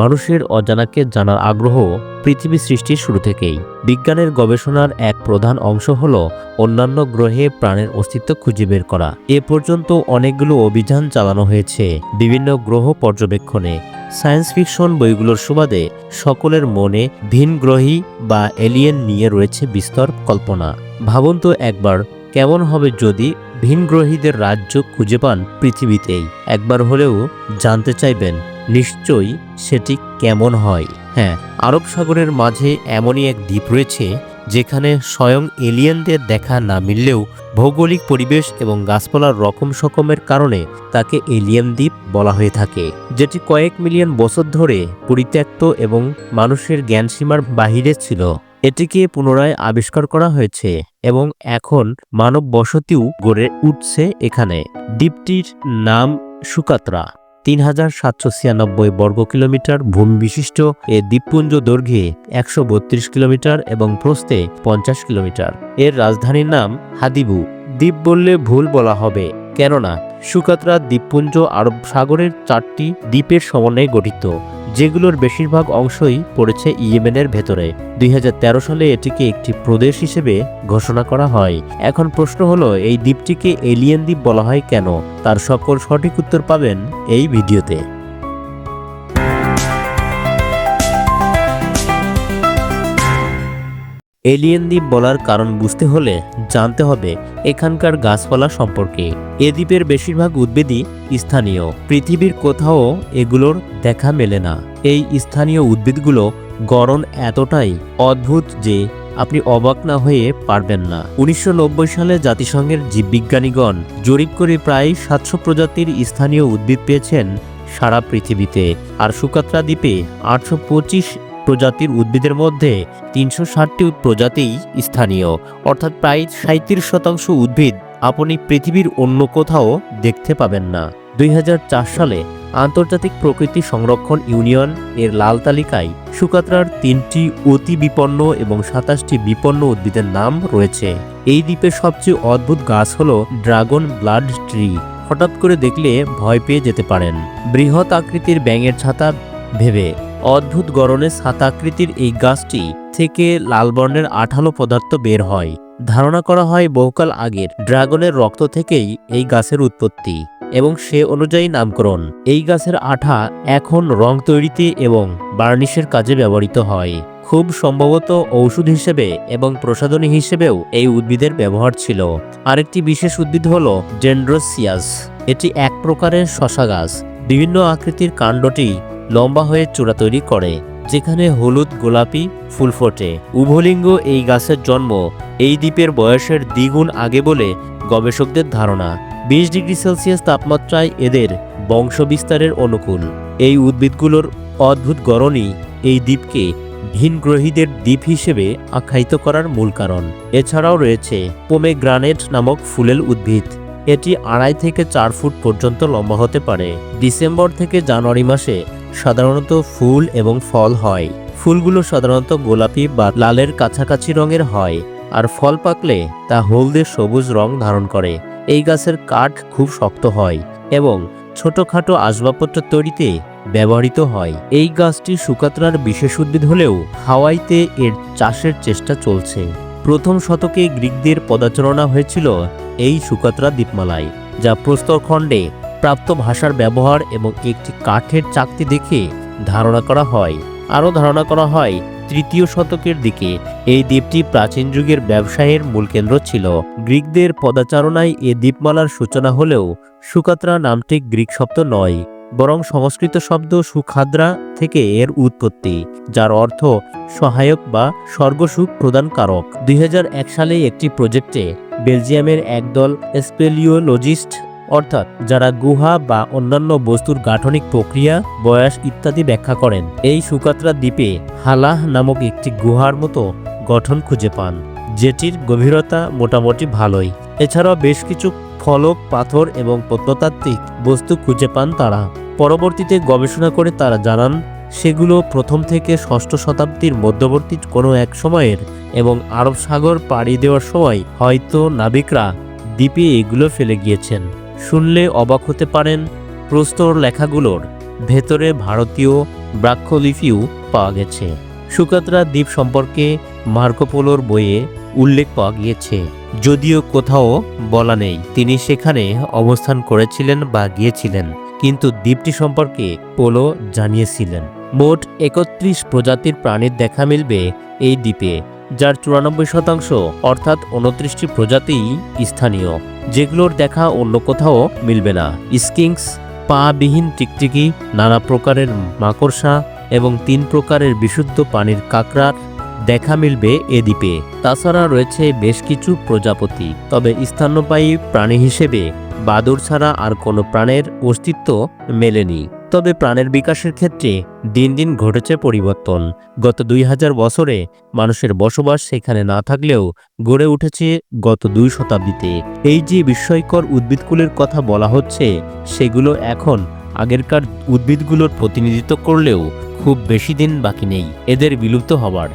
মানুষের অজানাকে জানার আগ্রহ পৃথিবী সৃষ্টির শুরু থেকেই। বিজ্ঞানের গবেষণার এক প্রধান অংশ হল অন্যান্য গ্রহে প্রাণের অস্তিত্ব খুঁজে বের করা। এ পর্যন্ত অনেকগুলো অভিযান চালানো হয়েছে, বিভিন্ন গ্রহ পর্যবেক্ষণে। সায়েন্স ফিকশন বইগুলোর সুবাদে সকলের মনে ভিনগ্রহী বা এলিয়েন নিয়ে রয়েছে বিস্তর কল্পনা। ভাবুন তো একবার, কেমন হবে যদি ভিনগ্রহীদের রাজ্য খুঁজে পান পৃথিবীতেই? একবার হলেও জানতে চাইবেন। নিশ্চয়ই সেটি কেমন হয়। হ্যাঁ আরব সাগরের মাঝে এমনই এক দ্বীপ রয়েছে, যেখানে স্বয়ং এলিয়েনদের দেখা না মিললেও ভৌগোলিক পরিবেশ এবং গাছপালার রকম সকমের কারণে তাকে এলিয়েন দ্বীপ বলা হয়ে থাকে, যেটি কয়েক মিলিয়ন বছর ধরে পরিত্যক্ত এবং মানুষের জ্ঞানসীমার বাহিরে ছিল। এটিকে পুনরায় আবিষ্কার করা হয়েছে এবং এখন মানব বসতিও গড়ে উঠছে এখানে। দ্বীপটির নাম সুকাত্রা। তিন হাজার সাতশো ছিয়ানব্বই বর্গ কিলোমিটার ভূমি বিশিষ্ট এ দ্বীপপুঞ্জ দৈর্ঘ্যে একশো বত্রিশ কিলোমিটার এবং প্রস্থে পঞ্চাশ কিলোমিটার। এর রাজধানীর নাম হাদিবু। দ্বীপ বললে ভুল বলা হবে, কেননা সুকাতরা দ্বীপপুঞ্জ আরব সাগরের চারটি দ্বীপের সমন্বয়ে গঠিত। যেগুলোর বেশিরভাগ অংশই পড়েছে ইয়েমেনের ভেতরে। দুই হাজার তেরো সালে এটিকে একটি প্রদেশ হিসেবে ঘোষণা করা হয়। এখন প্রশ্ন হলো, এই দ্বীপটিকে এলিয়েন দ্বীপ বলা হয় কেন? তার সকল সঠিক উত্তর পাবেন এই ভিডিওতে। এলিয়েন দ্বীপ বলার কারণ বুঝতে হলে জানতে হবে এখানকার গাছপালা সম্পর্কে। এ দ্বীপের বেশিরভাগ উদ্ভিদই স্থানীয়। পৃথিবীর কোথাও এগুলোর দেখা মেলে না। এই স্থানীয় উদ্ভিদগুলো গড়ন এতটাই অদ্ভুত যে আপনি অবাক না হয়ে পারবেন না। উনিশশো নব্বই সালে জাতিসংঘের জীববিজ্ঞানীগণ জরিপ করে প্রায় সাতশো প্রজাতির স্থানীয় উদ্ভিদ পেয়েছেন সারা পৃথিবীতে। আর সুকাত্রা দ্বীপে আটশো পঁচিশ প্রজাতির উদ্ভিদের মধ্যে তিনশো ষাটটি প্রজাতিই স্থানীয়। অর্থাৎ প্রায় সাঁত্রিশ শতাংশ উদ্ভিদ আপনি পৃথিবীর অন্য কোথাও দেখতে পাবেন না। দুই হাজার চার সালে আন্তর্জাতিক প্রকৃতি সংরক্ষণ ইউনিয়ন এর লাল তালিকায় সুকাত্রার তিনটি অতি বিপন্ন এবং সাতাশটি বিপন্ন উদ্ভিদের নাম রয়েছে। এই দ্বীপের সবচেয়ে অদ্ভুত গাছ হল ড্রাগন ব্লাড ট্রি। হঠাৎ করে দেখলে ভয় পেয়ে যেতে পারেন। বৃহৎ আকৃতির ব্যাঙের ছাতা ভেবে অদ্ভুত গড়নে ছাতাকৃতির এই গাছটি থেকে লাল বর্ণের আঠালো পদার্থ বের হয়। ধারণা করা হয় বহুকাল আগের ড্রাগনের রক্ত থেকেই এই গাছের উৎপত্তি এবং সে অনুযায়ী নামকরণ। এই গাছের আঠা এখন রং তৈরিতে এবং বার্নিশের কাজে ব্যবহৃত হয়। খুব সম্ভবত ঔষধ হিসেবে এবং প্রসাধনী হিসেবেও এই উদ্ভিদের ব্যবহার ছিল। আরেকটি বিশেষ উদ্ভিদ হল ডেন্ড্রোসিয়াস। এটি এক প্রকারের শশা গাছ। বিভিন্ন আকৃতির কাণ্ডটি লম্বা হয়ে চূড়া তৈরি করে, যেখানে হলুদ, গোলাপি ফুল ফোটে। উভলিঙ্গ এই গাছের জন্ম এই দ্বীপের বয়সের দ্বিগুণ আগে বলে গবেষকদের ধারণা। বিশ ডিগ্রি সেলসিয়াস তাপমাত্রায় এদের বংশবিস্তারের অনুকূল। এই উদ্ভিদগুলোর অদ্ভুত গড়নই এই দ্বীপকে ভিনগ্রহীদের দ্বীপ হিসেবে আখ্যায়িত করার মূল কারণ। এছাড়াও রয়েছে পোমেগ্রানেট নামক ফুলেল উদ্ভিদ। এটি আড়াই থেকে চার ফুট পর্যন্ত লম্বা হতে পারে। ডিসেম্বর থেকে জানুয়ারি মাসে সাধারণত ফুল এবং ফল হয়। ফুলগুলো সাধারণত গোলাপি বা লালের কাছাকাছি রঙের হয়, আর ফল পাকলে তা হলদে সবুজ রং ধারণ করে। এই গাছের কাঠ খুব শক্ত হয় এবং ছোটখাটো আসবাবপত্র তৈরিতে ব্যবহৃত হয়। এই গাছটি সুকাতরার বিশেষ উদ্ভিদ হলেও হাওয়াইতে এর চাষের চেষ্টা চলছে। প্রথম শতকে গ্রিকদের পদাচরণা হয়েছিল এই সুকাতরা দ্বীপমালায়, যা প্রস্তরখণ্ডে প্রাপ্ত ভাষার ব্যবহার এবং একটি কাঠের চাকতি দেখে ধারণা করা হয়। আরও ধারণা করা হয়, তৃতীয় শতকের দিকে এই দ্বীপটি প্রাচীন যুগের ব্যবসায়ের মূল কেন্দ্র ছিল। গ্রিকদের পদাচারণায় এ দ্বীপমালার সূচনা হলেও সুকাত্রা নামটি গ্রিক শব্দ নয়, বরং সংস্কৃত শব্দ সুখাদ্রা থেকে এর উৎপত্তি, যার অর্থ সহায়ক বা স্বর্গসুখ প্রদানকারক। দুই সালে একটি প্রজেক্টে বেলজিয়ামের একদল স্পেলিওলজিস্ট অর্থাৎ যারা গুহা বা অন্যান্য বস্তুর গাঠনিক প্রক্রিয়া, বয়স ইত্যাদি ব্যাখ্যা করেন, এই সুকাত্রা দ্বীপে হালাহ নামক একটি গুহার মতো গঠন খুঁজে পান, যেটির গভীরতা মোটামুটি ভালোই। এছাড়াও বেশ কিছু ফলক, পাথর এবং প্রত্নতাত্ত্বিক বস্তু খুঁজে পান তারা। পরবর্তীতে গবেষণা করে তারা জানান, সেগুলো প্রথম থেকে ষষ্ঠ শতাব্দীর মধ্যবর্তী কোনো এক সময়ের এবং আরব সাগর পাড়ি দেওয়ার সময় হয়তো নাবিকরা দ্বীপে এগুলো ফেলে গিয়েছেন। শুনলে অবাক হতে পারেন প্রস্তর লেখাগুলোর ভেতরে ভারতীয় ব্রাক্ষলিপিও পাওয়া গেছে। সুকাত্রা দ্বীপ সম্পর্কে মার্কোপোলোর বইয়ে উল্লেখ পাওয়া গিয়েছে। যদিও কোথাও বলা নেই, তিনি সেখানে অবস্থান করেছিলেন বা গিয়েছিলেন, কিন্তু দ্বীপটি সম্পর্কে পোলো জানিয়েছিলেন। মোট একত্রিশ প্রজাতির প্রাণীর দেখা মিলবে এই দ্বীপে। যার চুরানব্বই শতাংশ অর্থাৎ উনত্রিশটি প্রজাতিই স্থানীয়। যেগুলোর দেখা অন্য কোথাও মিলবে না। স্কিংস, পাবিহীন টিকটিকি, নানা প্রকারের মাকড়সা এবং তিন প্রকারের বিশুদ্ধ পানির কাঁকড়ার দেখা মিলবে এ দ্বীপে। তাছাড়া রয়েছে বেশ কিছু প্রজাপতি। তবে স্তন্যপায়ী প্রাণী হিসেবে বাদুর ছাড়া আর কোনো প্রাণের অস্তিত্ব মেলেনি। তবে প্রাণের বিকাশের ক্ষেত্রে দিন দিন ঘটেছে পরিবর্তন। গত দুই হাজার বছরে মানুষের বসবাস সেখানে না থাকলেও গড়ে উঠেছে গত দুই শতাব্দীতে। এই যে বিস্ময়কর উদ্ভিদকুলের কথা বলা হচ্ছে, সেগুলো এখন আগেরকার উদ্ভিদগুলোর প্রতিনিধিত্ব করলেও খুব বেশি দিন বাকি নেই। এদের বিলুপ্ত হবার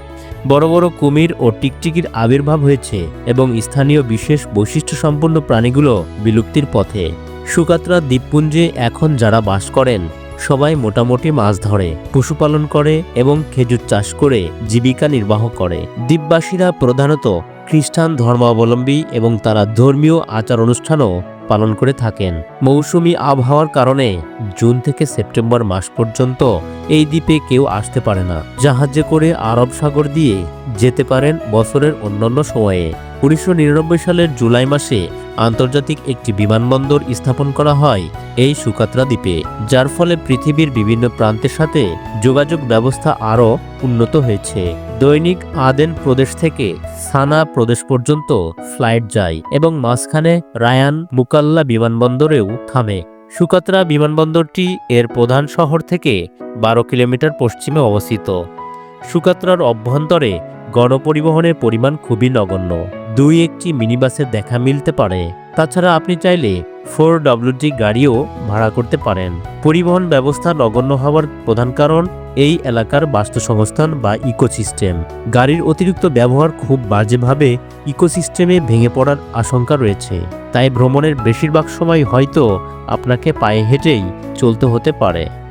বড় বড় কুমির ও টিকটিকির আবির্ভাব হয়েছে এবং স্থানীয় বিশেষ বৈশিষ্ট্য সম্পন্ন প্রাণীগুলো বিলুপ্তির পথে। সুকাত্রা দ্বীপপুঞ্জে এখন যারা বাস করেন সবাই মোটামুটি মাছ ধরে, পশুপালন করে এবং খেজুর চাষ করে জীবিকা নির্বাহ করে। দ্বীপবাসীরা প্রধানত খ্রিস্টান ধর্মাবলম্বী এবং তারা ধর্মীয় আচার অনুষ্ঠানও পালন করে থাকেন। মৌসুমি আবহাওয়ার কারণে জুন থেকে সেপ্টেম্বর মাস পর্যন্ত এই দ্বীপে কেউ আসতে পারে না। জাহাজে করে আরব সাগর দিয়ে যেতে পারেন বছরের অন্যান্য সময়ে। উনিশশো নিরানব্বই সালের জুলাই মাসে আন্তর্জাতিক একটি বিমানবন্দর স্থাপন করা হয় এই সুকাত্রা দ্বীপে, যার ফলে পৃথিবীর বিভিন্ন প্রান্তের সাথে যোগাযোগ ব্যবস্থা আরও উন্নত হয়েছে। দৈনিক আদেন প্রদেশ থেকে সানা প্রদেশ পর্যন্ত ফ্লাইট যায় এবং মাঝখানে রায়ান মুকাল্লা বিমানবন্দরেও থামে। সুকাত্রা বিমানবন্দরটি এর প্রধান শহর থেকে বারো কিলোমিটার পশ্চিমে অবস্থিত। সুকাত্রার অভ্যন্তরে গণপরিবহনের পরিমাণ খুবই নগণ্য। দুই একটি মিনিবাসের দেখা মিলতে পারে। তাছাড়া আপনি চাইলে ফোর ডব্লিউটি গাড়িও ভাড়া করতে পারেন। পরিবহন ব্যবস্থা নগণ্য হওয়ার প্রধান কারণ এই এলাকার বাস্তুসংস্থান বা ইকোসিস্টেম। গাড়ির অতিরিক্ত ব্যবহার খুব বাজেভাবে ইকোসিস্টেমে ভেঙে পড়ার আশঙ্কা রয়েছে। তাই ভ্রমণের বেশিরভাগ সময় হয়তো আপনাকে পায়ে হেঁটেই চলতে হতে পারে।